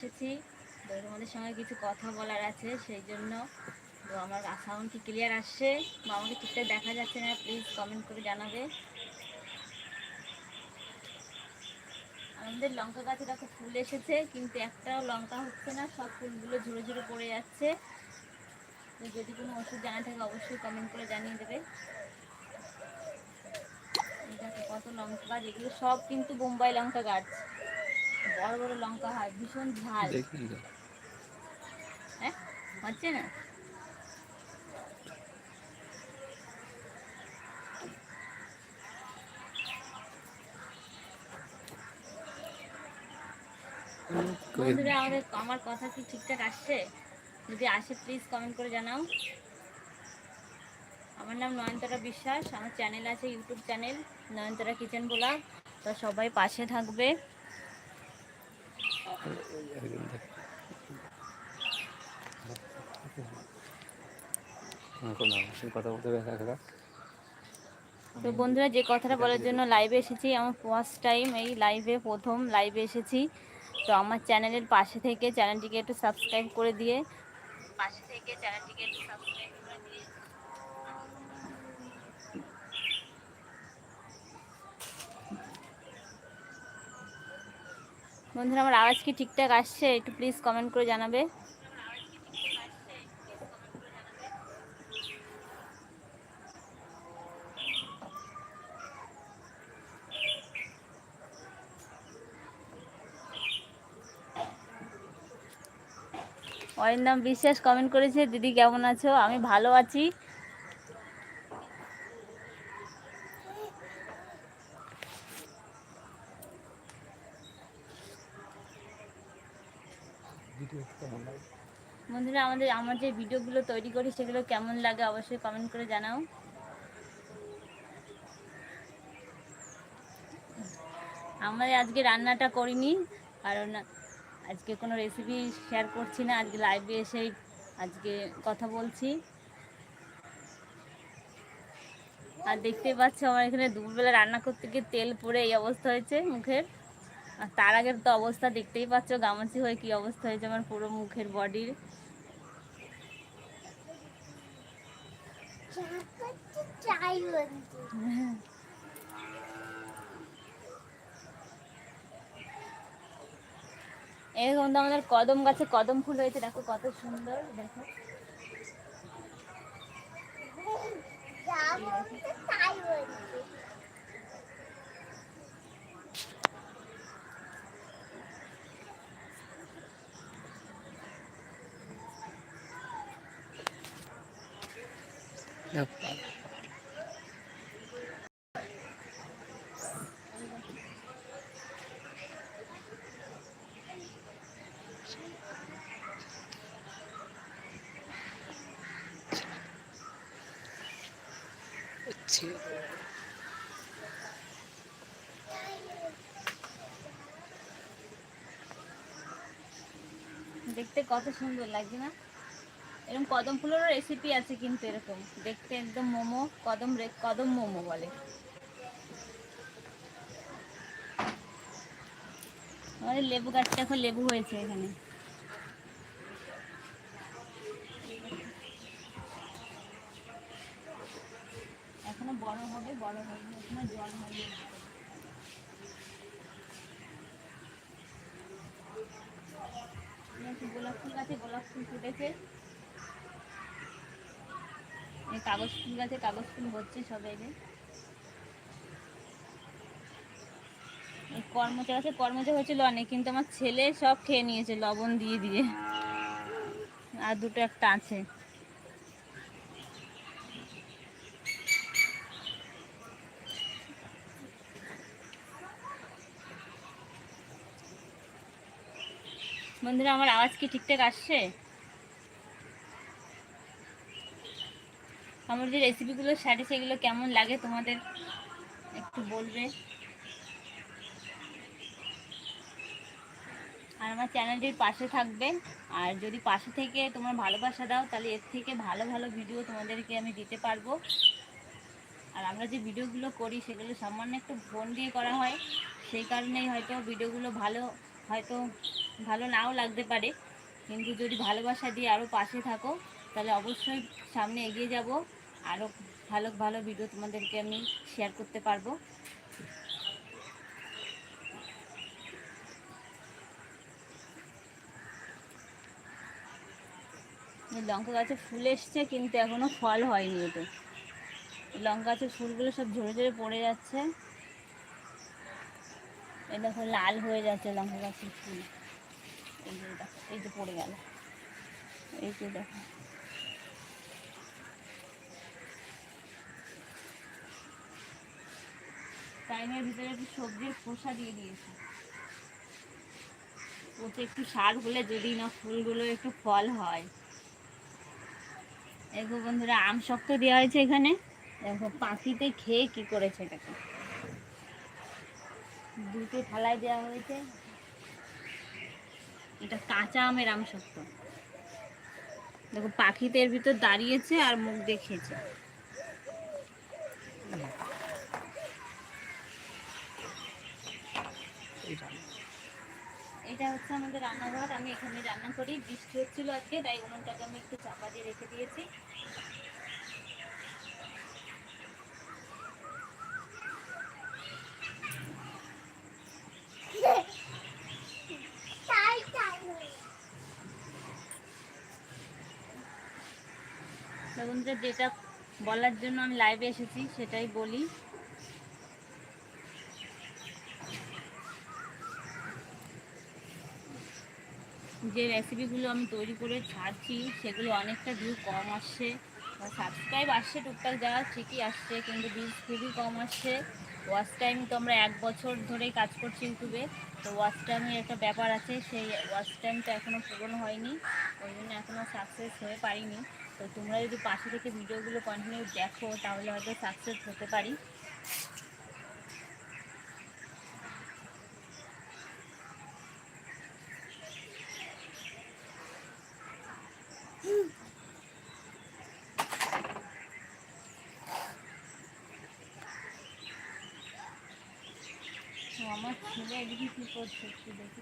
এসেছি। তো তোমাদের সঙ্গে কিছু কথা বলার আছে, সেই জন্য তো আমার সাউন্ড কি ক্লিয়ার আসছে? বা আমাকে ঠিকঠাক দেখা যাচ্ছে না প্লিজ কমেন্ট করে জানাবে। আমাদের লঙ্কা গাছে দেখো ফুল এসেছে, কিন্তু একটাও লঙ্কা হচ্ছে না, সব ফুলগুলো ঝরে ঝরে পড়ে যাচ্ছে। তো যদি কোনো ওষুধ জানা থাকে, অবশ্যই কমেন্ট করে জানিয়ে দেবে। কত লঙ্কা গাছ, এগুলো সব কিন্তু বোম্বাই লঙ্কা গাছ। বড় বড় লঙ্কা হয় ভীষণ ঝাল। হ্যাঁ হচ্ছে না? বন্ধুরা আমাদের আমার কথা কি ঠিকঠাক আসছে? যদি আসে প্লিজ কমেন্ট করে জানাও। আমার নাম নয়নতারা বিশ্বাস আমার চ্যানেল আছে YouTube channel Nayantara kitchen blog তো সবাই পাশে থাকবে কথা বলতে দেখা দেখা তো বন্ধুরা, যে কথাটা বলার জন্য লাইভে এসেছি। আমার ফার্স্ট টাইম এই লাইভে প্রথম লাইভে এসেছি। তো আমার চ্যানেলের পাশে থেকে চ্যানেলটিকে একটু সাবস্ক্রাইব করে দিয়ে পাশে থেকে চ্যানেলটিকে একটু সাবস্ক্রাইব বন্ধুরা, আমার আওয়াজ কি ঠিকঠাক আসছে? একটু প্লিজ কমেন্ট করে জানাবে। অরিন্দম বিশ্বাস কমেন্ট করেছে, দিদি কেমন আছো? আমি ভালো আছি। আমাদের, আমার যে ভিডিওগুলো তৈরি করি সেগুলো কেমন লাগে অবশ্যই কমেন্ট করে জানাও। আমাদের আজকে রান্নাটা করিনি, কারণ আজকে কোনো রেসিপি শেয়ার করছি না, আজকে লাইভে এসেই আজকে কথা বলছি। আর দেখতেই পাচ্ছ আমার এখানে দুপুরবেলা রান্না করতে গিয়ে তেল পড়ে এই অবস্থা হয়েছে মুখের। আর তার আগের তো অবস্থা দেখতেই পাচ্ছ গামাচি হয়ে কি অবস্থা হয়েছে আমার পুরো মুখের বডির এরকম তো আমাদের কদম গাছে কদম ফুল হয়েছে দেখো কত সুন্দর দেখো। দেখতে কত সুন্দর লাগছে না? এরকম কদম ফুলেরও রেসিপি আছে কিন্তু এরকম। দেখতে একদম মোমো, কদম কদম মোমো বলে। আমাদের লেবু গাছটা এখন লেবু হয়েছে এখনও। বড় হবে এখনও জল হয়নি গোলাপ ফুল গাছে গোলাপ ফুল ফুটেছে কাগজ ফুল গাছে কাগজ ফুল হচ্ছে সবাই যে এই কর্মচা গাছে কর্মচা হয়েছিল অনেক কিন্তু আমার ছেলে সব খেয়ে নিয়েছে লবণ দিয়ে দিয়ে আর দুটো একটা আছে বন্ধুরা, আমার আওয়াজ কি ঠিকঠাক আসছে? আমার যে রেসিপিগুলো সারি সেগুলো কেমন লাগে তোমাদের একটু বলবে? আর আমার চ্যানেলটির পাশে থাকবে। আর যদি পাশে থেকে তোমার ভালোবাসা দাও, তাহলে এর থেকে ভালো ভালো ভিডিও তোমাদেরকে আমি দিতে পারব। আর আমরা যে ভিডিওগুলো করি, সেগুলো সামান্য একটু ফোন দিয়ে করা হয়। সেই কারণেই হয়তো ভিডিওগুলো ভালো, হয়তো ভালো নাও লাগতে পারে। কিন্তু যদি ভালোবাসা দিয়ে আরও পাশে থাকো, তাহলে অবশ্যই সামনে এগিয়ে যাব। আরও ভালো ভালো ভিডিও তোমাদেরকে আমি শেয়ার করতে পারব। লঙ্কা গাছে ফুল এসছে, কিন্তু এখনও ফল হয়নি এই লঙ্কা গাছের ফুলগুলো সব ঝরে ঝরে পড়ে যাচ্ছে। এই দেখো লাল হয়ে যাচ্ছে লঙ্কা গাছের ফুল। এই যে দেখো, এই যে পড়ে গেল এই যে দেখো টাইমের ভিতরে একটু সবজির খোসা দিয়ে দিয়েছি। ওতে একটু হলে যদি না ফুলগুলো একটু ফল হয় দেখো বন্ধুরা, আম শক্ত দেওয়া হয়েছে এখানে। দেখো, পাখিতে খেয়ে কি করেছে এটাকে? দুটো থালায় দেওয়া হয়েছে। এটা কাঁচা আমের আমসত্ব দেখো, পাখিতে এর ভিতর দাঁড়িয়েছে আর মুখ দেখিয়েছে। এটা হচ্ছে আমাদের রান্নাঘর। আমি এখানে রান্না করি। বৃষ্টি হচ্ছিল আজকে, তাই উনুনটাকে আমি একটু চাপা দিয়ে রেখে দিয়েছি। বন্ধুরা যেটা বলার জন্য আমি লাইভে এসেছি, সেটাই বলি। যে রেসিপিগুলো আমি তৈরি করে ছাড়ছি, সেগুলো অনেকটা ভিউ কম আসছে। সাবস্ক্রাইব আসছে টুকটাক যারা, ঠিকই আসছে, কিন্তু ভিউজ খুবই কম আসছে। ওয়াচ টাইম তো আমরা এক বছর ধরেই কাজ করছি ইউটিউবে। তো ওয়াচ টাইমের একটা ব্যাপার আছে, সেই ওয়াচ টাইমটা এখনও পূরণ হয়নি। ওই জন্য এখনও সাকসেস হয়ে পারিনি। তো তোমরা যদি পাশে থেকে ভিডিওগুলো কন্টিনিউ দেখো, তাহলে হয়তো সাকসেস হতে পারি। আমার ছেলে এদিকে কী করছে একটু দেখি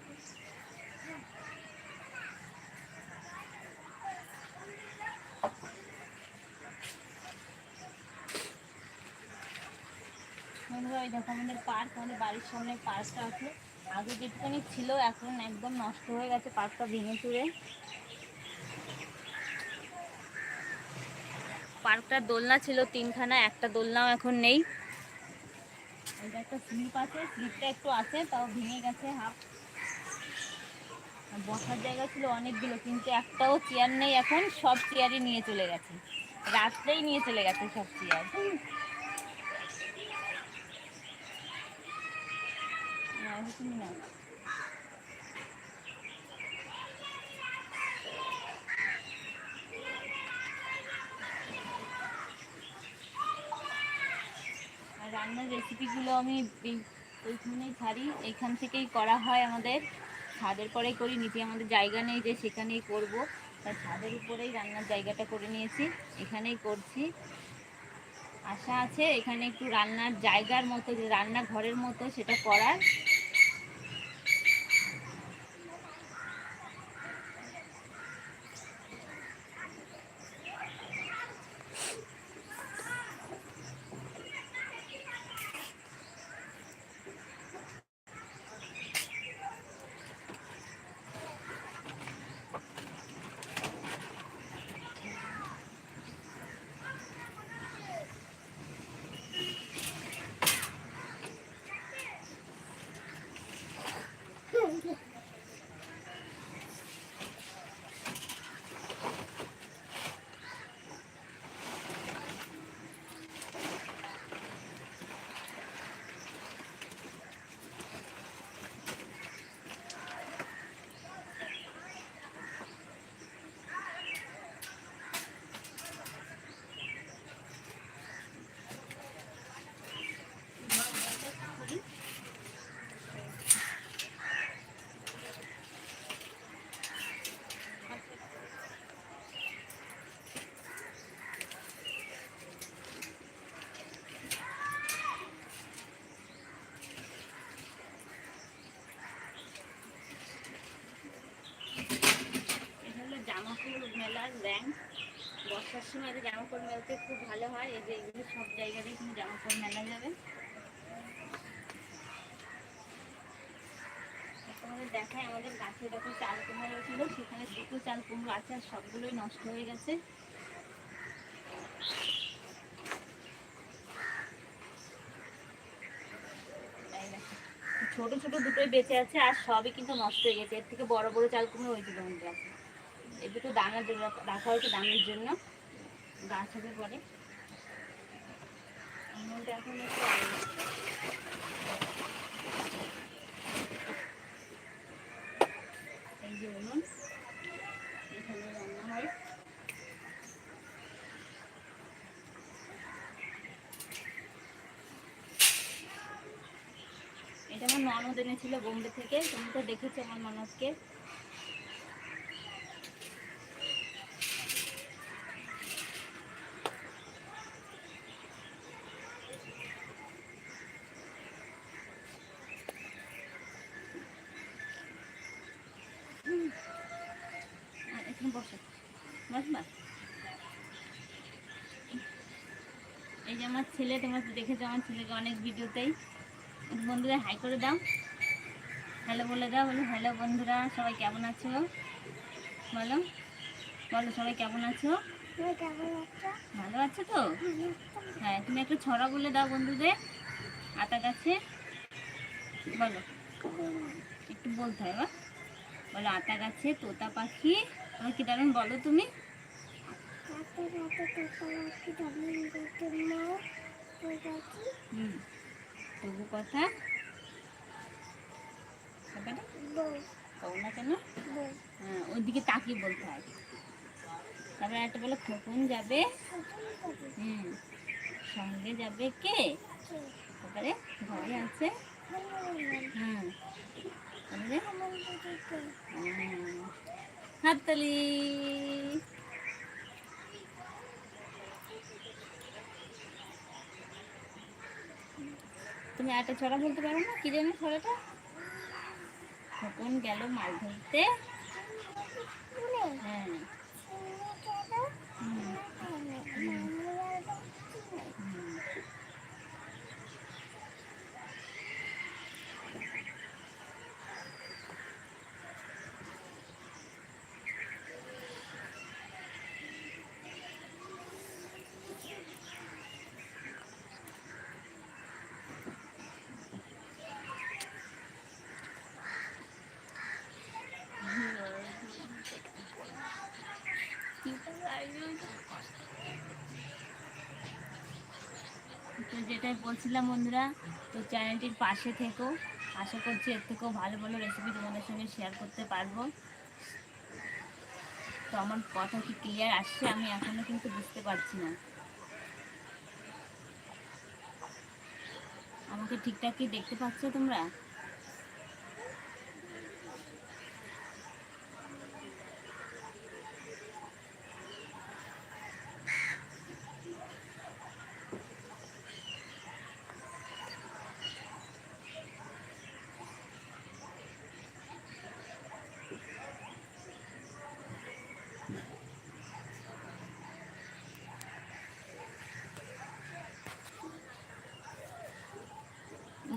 বন্ধুরা ওই দেখো আমাদের পার্ক আমাদের বাড়ির সামনে পার্কটা আছে। আগে যেটুখানি ছিল, এখন একদম নষ্ট হয়ে গেছে পার্কটা ভেঙে চুরে। পার্কটার দোলনা ছিল তিনখানা, একটা দোলনাও এখন নেই। এটা একটা স্লিপ আছে স্লিপটা একটু আছে, তাও ভেঙে গেছে হাফ বসার জায়গা ছিল অনেকগুলো, কিন্তু একটাও চেয়ার নেই এখন, সব চেয়ারই নিয়ে চলে গেছে। রাত্রেই নিয়ে চলে গেছে সব চেয়ার আর রান্নার রেসিপিগুলো আমি ওইখানেই ছাড়ি। এখান থেকেই করা হয় আমাদের। ছাদের পরেই করি, নিচে আমাদের জায়গা নেই যে সেখানেই করব। তাই ছাদের উপরেই রান্নার জায়গাটা করে নিয়েছি। এখানেই করছি। আশা আছে এখানে একটু রান্নার জায়গার মতো, যে রান্না ঘরের মতো সেটা করার। মেলার র্যাঙ্ক বর্ষার সময় যে জামাকাপড় মেলতে খুব ভালো হয়। এই যে এগুলো সব জায়গাতেই কিন্তু জামাকাপড় মেলা যাবে। তোমাদের দেখায় আমাদের গাছে দেখো চাল কুমড়ো ছিল সেখানে দুটো চাল কুমড়ো আছে আর সবগুলোই নষ্ট হয়ে গেছে। ছোট ছোট দুটোই বেঁচে আছে আর সবই কিন্তু নষ্ট হয়ে গেছে। এর থেকে বড় বড় চাল কুমড়ো হয়েছিল আমাদের গাছে এই দুটো দানার জন্য, রাখা হয়েছে দামের জন্য। গাছ হবে পরে। এখন এখানে রান্না হয়। এটা আমার ননদ এনেছিল বোম্বে থেকে। তুমি তো দেখেছ আমার ননদকে আর এখানে বসো বসবা এই যে আমার ছেলে তোমরা তো দেখেছ আমার ছেলেকে অনেক ভিডিওতেই বন্ধুরা হাই করে দাও। হ্যালো বলে দাও বলো হ্যালো বন্ধুরা সবাই কেমন আছো? বলো বলো সবাই কেমন আছো? ভালো আছো তো? হ্যাঁ তুমি একটা ছড়া বলে দাও বন্ধুদের আতা গাছে বলো একটু বলতে হয় বলো আতা গাছে তোতা পাখি তোমার কি দারুণ বলো তুমি। তবু কথা? হ্যাঁ ওইদিকে বলতে হয়। তারপরে একটা খোকন যাবে? সঙ্গে যাবে কে? তারপরে ঘরে আছে। হুম, হাততালি। তুমি একটা ছড়া বলতে পারো না? কি জানো ছড়াটা? খোকন গেল মাছ ধরতে। হ্যাঁ হুম। তো যেটাই বলছিলাম বন্ধুরা, তো চ্যানেলটির পাশে থেকো। আশা করছি এর থেকেও ভালো ভালো রেসিপি তোমাদের সঙ্গে শেয়ার করতে পারব। তো আমার কথা কি ক্লিয়ার আসছে? আমি এখনও কিন্তু বুঝতে পারছি না। আমাকে ঠিকঠাক কি দেখতে পাচ্ছ তোমরা?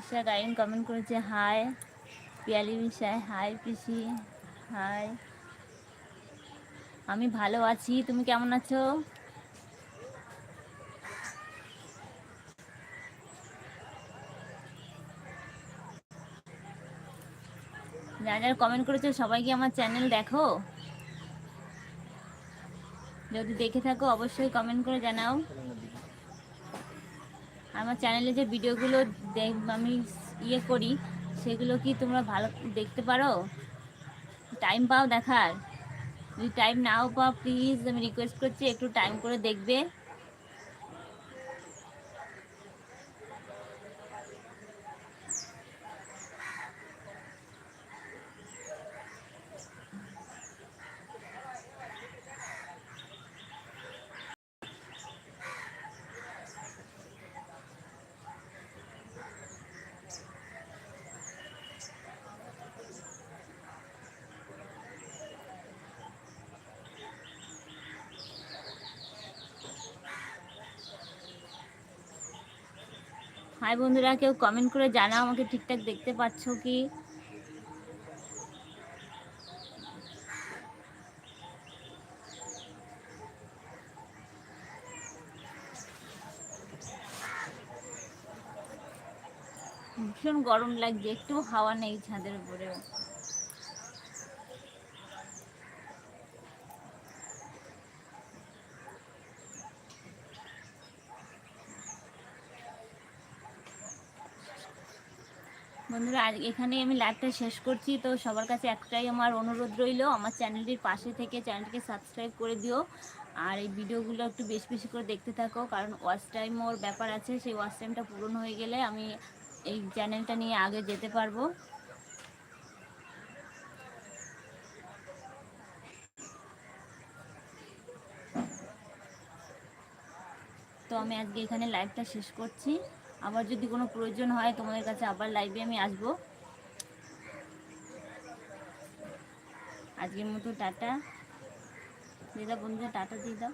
ঈশা গাইন কমেন্ট করেছে হাই পিয়ালি মিশাই হাই পিসি হাই আমি ভালো আছি, তুমি কেমন আছো? যারা যারা কমেন্ট করেছ সবাই কি আমার চ্যানেল দেখো। যদি দেখে থাকো, অবশ্যই কমেন্ট করে জানাও। আমার চ্যানেলে যে ভিডিওগুলো দেখ আমি ইয়ে করি, সেগুলো কি তোমরা ভালো দেখতে পারো? টাইম পাও দেখার। যদি টাইম নাও পাও প্লিজ আমি রিকোয়েস্ট করছি একটু টাইম করে দেখবে। হাই বন্ধুরা, কেউ কমেন্ট করে জানাও আমাকে ঠিকঠাক দেখতে পাচ্ছ কি? ভীষণ গরম লাগছে, একটু হাওয়া নেই ছাদের উপরেও বন্ধুরা আজ এখানে আমি লাইভটা শেষ করছি। তো সবার কাছে একটাই আমার অনুরোধ রইল, আমার চ্যানেলটির পাশে থেকে চ্যানেলটিকে সাবস্ক্রাইব করে দিও। আর এই ভিডিওগুলো একটু বেশি বেশি করে দেখতে থাকো, কারণ ওয়াচ টাইম ওর ব্যাপার আছে, সেই ওয়াচ টাইমটা পূরণ হয়ে গেলে আমি এই চ্যানেলটা নিয়ে আগে যেতে পারব। তো আমি আজকে এখানে লাইভটা শেষ করছি। আবার যদি কোনো প্রয়োজন হয় তোমাদের কাছে আবার লাইভে আমি আসব। আজকের মতো টাটা। দিদা বন্ধু টাটা দিয়ে দাও।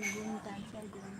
你给你打电话给我